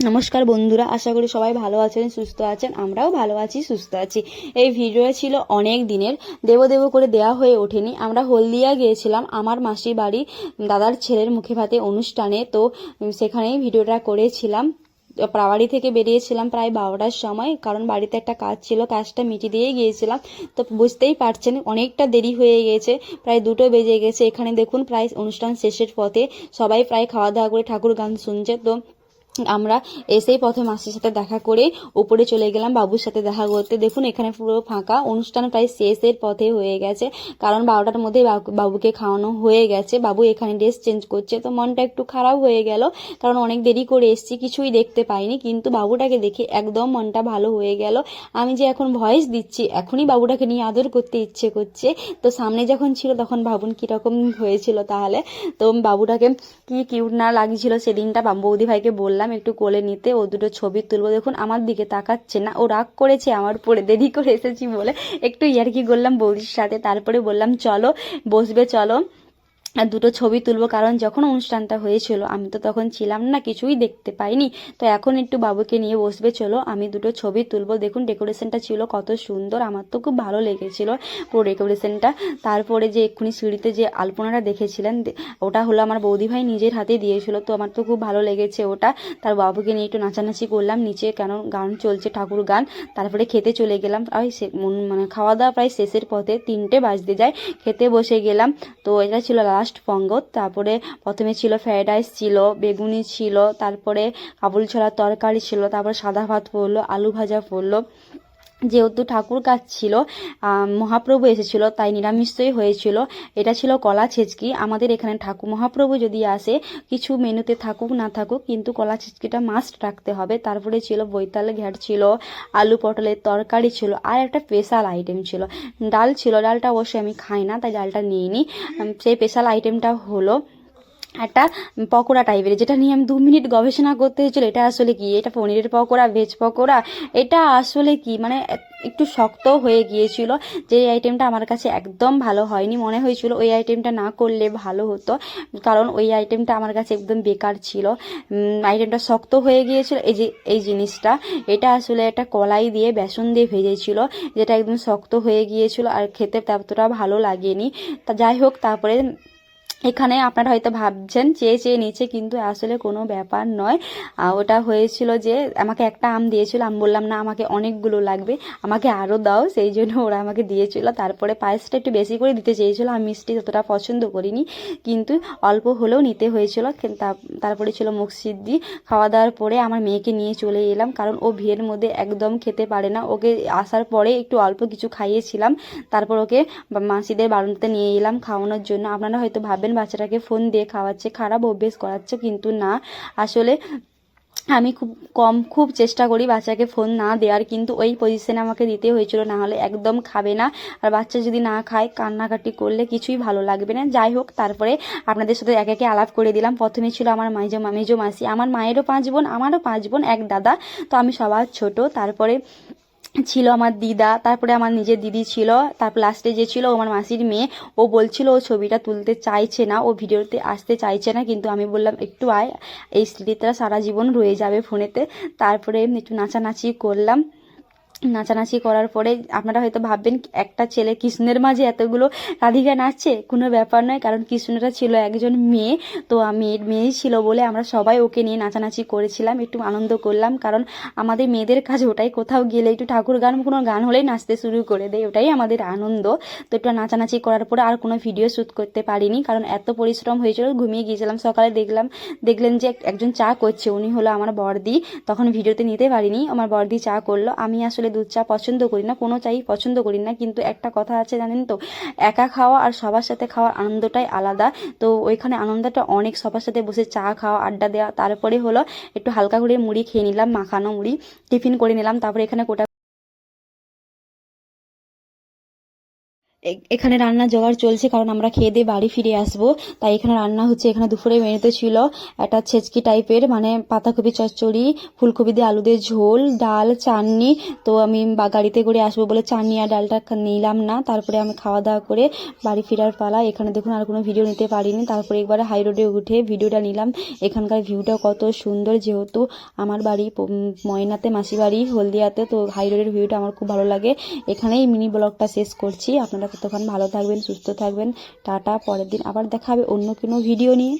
নমস্কার বন্ধুরা, আশা করি সবাই ভালো আছেন, সুস্থ আছেন, আমরাও ভালো আছি, সুস্থ আছি। এই ভিডিওটা ছিল অনেক দিনের, দেব দেব করে দেয়া হয়ে ওঠেনি। আমরা হলদিয়া গিয়েছিলাম, আমার মাসির বাড়ি, দাদার ছেলের মুখে ভাতে অনুষ্ঠানে, তো সেখানেই ভিডিওটা করেছিলাম। বাড়ি থেকে বেরিয়েছিলাম প্রায় বারোটার সময়, কারণ বাড়িতে একটা কাজ ছিল, কাজটা মিটিয়ে দিয়ে গিয়েছিলাম। তো বুঝতেই পারছেন, অনেকটা দেরি হয়ে গেছে, প্রায় দুটো বেজে গেছে। এখানে দেখুন, প্রায় অনুষ্ঠান শেষের পথে সবাই প্রায় খাওয়া দাওয়া করে ঠাকুর গান শুনছে, তো আমরা এসেই পথে মাসির সাথে দেখা করে উপরে চলে গেলাম, বাবুর সাথে দেখা করতে। দেখুন, এখানে পুরো ফাঁকা। অনুষ্ঠান প্রায় শেষের পথে হয়ে গেছে। কারণ বারোটার মধ্যেই বাবু- বাবুকে খাওয়ানো হয়ে গেছে। বাবু এখানে ড্রেস চেঞ্জ করছে। তো মনটা একটু খারাপ হয়ে গেল। কারণ অনেক দেরি করে এসেছি, কিছুই দেখতে পাইনি। কিন্তু বাবুটাকে দেখে একদম মনটা ভালো হয়ে গেল। আমি যে এখন ভয়েস দিচ্ছি, এখনই বাবুটাকে নিয়ে আদর করতে ইচ্ছে করছে। তো সামনে যখন ছিল, তখন ভাবুন কীরকম হয়েছিল তাহলে। তো বাবুটাকে কি কিউট না লাগছিল সেদিনটা বৌদি ভাইকে বললাম। একটু কোলে নিতে, ও দুটো ছবি তুলবো। দেখুন, আমার দিকে তাকাচ্ছে না। ও রাগ করেছে আমার পরে দেরি করে এসেছি বলে। একটু ইয়ার্কি করলাম বৌদির সাথে, তারপরে বললাম, চলো, বসবে, চলো। দুটো ছবি তুলবো, কারণ যখন অনুষ্ঠানটা হয়েছিল, আমি তো তখন ছিলাম না, কিছুই দেখতে পাইনি। তো এখন একটু বাবুকে নিয়ে বসবে, চলো আমি দুটো ছবি তুলবো। দেখুন ডেকোরেশনটা ছিল কত সুন্দর, আমার তো খুব ভালো লেগেছিল পুরো ডেকোরেশনটা তারপরে যে এক্ষুনি সিঁড়িতে যে আলপনাটা দেখেছিলেন ওটা হলো আমার বৌদি ভাই নিজের হাতে দিয়েছিল, তো আমার তো খুব ভালো লেগেছে ওটা। তার বাবুকে নিয়ে একটু নাচানাচি করলাম, নিচে কেন গান চলছে, ঠাকুর গান। তারপরে খেতে চলে গেলাম মন- মানে খাওয়া দাওয়া প্রায় শেষের পথে, তিনটে বাজতে যায়। খেতে বসে গেলাম, তো এটা ছিল লাস্ট পঙ্গত, তারপরে প্রথমে ছিল ফ্রায়েড রাইস ছিল, বেগুনি ছিল, তারপরে কাবুল ছোলার তরকারি ছিল, তারপরে সাদা ভাত পড়ল, আলু ভাজা পড়ল। যেহেতু ঠাকুর কাজ ছিল মহাপ্রভু এসেছিল, তাই নিরামিষই হয়েছিল। এটা ছিল কলা ছেচকি। আমাদের এখানে ঠাকুর, মহাপ্রভু যদি আসে, কিছু মেনুতে থাকুক, না থাকুক, কিন্তু কলা ছেচকিটা মাস্ট রাখতে হবে। তারপরে ছিল বৈতাল ঘ্যাট ছিল, আলু পটলের তরকারি ছিল, আর একটা স্পেশাল আইটেম ছিল। ডাল ছিল, ডালটা অবশ্যই আমি খাই না, তাই ডালটা নিয়ে নিই সেই স্পেশাল আইটেমটা হলো একটা পকোড়া টাইপের যেটা নিয়ে আমি দু মিনিট গবেষণা করতে হয়েছিল, এটা আসলে কি? এটা পনিরের পকোড়া ভেজ পকোড়া? এটা আসলে কি? মানে একটু শক্ত হয়ে গিয়েছিল যে এই আইটেমটা আমার কাছে একদম ভালো হয়নি। মনে হয়েছিল ওই আইটেমটা না করলে ভালো হতো, কারণ ওই আইটেমটা আমার কাছে একদম বেকার ছিল। আইটেমটা শক্ত হয়ে গিয়েছিল। এই যে, এই জিনিসটা, এটা আসলে একটা কলাই দিয়ে বেসন দিয়ে ভেজেছিল, যেটা একদম শক্ত হয়ে গিয়েছিল আর খেতে ততটা ভালো লাগেনি। তা যাই হোক, তারপরে এখানে আপনারা হয়তো ভাবছেন চেয়ে চেয়ে নিচ্ছে কিন্তু আসলে কোনো ব্যাপার নয়। ওটা হয়েছিল যে, আমাকে একটা আম দিয়েছিল, আমি বললাম, না, আমাকে অনেকগুলো লাগবে, আমাকে আরও দাও। সেই জন্য ওরা আমাকে দিয়েছিল। তারপরে পায়েসটা একটু বেশি করে দিতে চেয়েছিল, আমি মিষ্টি ততটা পছন্দ করিনি। কিন্তু অল্প হলেও নিতে হয়েছিল তারপরে ছিল মুখ সিদ্ধি খাওয়া দাওয়ার পরে আমার মেয়েকে নিয়ে চলে এলাম, কারণ ও ভিড়ের মধ্যে একদম খেতে পারে না। ওকে আসার পরে একটু অল্প কিছু খাইয়েছিলাম, তারপর ওকে মাসিদের বারান্দাতে নিয়ে এলাম খাওয়ানোর জন্য। আপনারা হয়তো ভাববেন বাচ্চাটাকে ফোন দিয়ে খাওয়াচ্ছে, খারাপ অভ্যেস করাচ্ছে কিন্তু না। আসলে আমি খুব কম, খুব চেষ্টা করি বাচ্চাকে ফোন না দেওয়ার, কিন্তু ওই পজিশনে আমাকে দিতে হয়েছিল না হলে একদম খাবে না। আর বাচ্চা যদি না খায়, কান্নাকাটি করলে কিছুই ভালো লাগবে না। যাই হোক, তারপরে আপনাদের সাথে এক একে আলাপ করে দিলাম। প্রথমে ছিল আমার মাইজো মেজো মাসি। আমার মায়েরও পাঁচ বোন, আমারও পাঁচ বোন, এক দাদা। তো আমি সবার ছোট। তারপরে ছিল আমার দিদা, তারপরে আমার নিজের দিদি ছিল, তারপর লাস্টে যে ছিল আমার মাসির মেয়ে, ও বলছিল ও ছবিটা তুলতে চাইছে না, ও ভিডিওতে আসতে চাইছে না, কিন্তু আমি বললাম, একটু আয়, এই স্মৃতিটা সারা জীবন রয়ে যাবে ফোনেতে তারপরে একটু নাচানাচি করলাম। নাচানাচি করার পরে আপনারা হয়তো ভাববেন, একটা ছেলে কৃষ্ণের মাঝে এতগুলো রাধিকা নাচছে? কোনো ব্যাপার নয়, কারণ কৃষ্ণটা ছিল একজন মেয়ে। তো মেয়ে মেয়ে ছিল বলে আমরা সবাই ওকে নিয়ে নাচানাচি করেছিলাম, একটু আনন্দ করলাম। কারণ আমাদের মেয়েদের কাজ ওটাই, কোথাও গেলে একটু ঠাকুর গান, কোনো গান হলেই নাচতে শুরু করে দেয়, ওটাই আমাদের আনন্দ। তো একটু নাচানাচি করার পরে আর কোনো ভিডিও শ্যুট করতে পারিনি, কারণ এত পরিশ্রম হয়েছিল, ঘুমিয়ে গিয়েছিলাম সকালে, দেখলাম, দেখলেন যে একজন চা করছে, উনি হলো আমার বড়দি। তখন ভিডিওতে নিতে পারিনি, আমার বড়দি চা করল। আমি আসলে দুধ চা পছন্দ করি না, কোনো চাই পছন্দ করি না, কিন্তু একটা কথা আছে জানেন তো, একা খাওয়া আর সবার সাথে খাওয়ার আনন্দটাই আলাদা। তো ওইখানে আনন্দটা অনেক সবার সাথে বসে চা খাওয়া, আড্ডা দেওয়া, তারপরে হলো একটু হালকা করে মুড়ি খেয়ে নিলাম, মাখানো মুড়ি, টিফিন করে নিলাম, তারপরে এখানে কোটা এখানে রান্না জোগাড় চলছে, কারণ আমরা খেয়ে দিয়ে বাড়ি ফিরে আসব। তাই এখানে রান্না হচ্ছে, এখানে দুপুরে মেনুতে ছিল একটা ছেচকি টাইপের মানে পাতাকপি চচ্চড়ি, ফুলকপি দিয়ে আলু দিয়ে ঝোল, ডাল, চাটনি। তো আমি বা- গাড়িতে করে আসব বলে চাটনি আর ডালটা নিলাম না। তারপরে আমি খাওয়া দাওয়া করে বাড়ি ফেরার পালা। এখানে দেখুন আর কোনো ভিডিও নিতে পারিনি। তারপরে একবারে হাই রোডে উঠে ভিডিওটা নিলাম। এখানকার ভিউটা কত সুন্দর, যেহেতু আমার বাড়ি ময়নাতে মাসি বাড়ি হলদিয়াতে, তো হাই রোডের ভিউটা আমার খুব ভালো লাগে। এখানেই মিনি ব্লগটা শেষ করছি। আপনারা ততক্ষণ ভালো থাকবেন, সুস্থ থাকবেন। টাটা, পরের দিন আবার দেখা হবে অন্য কোনো ভিডিও নিয়ে।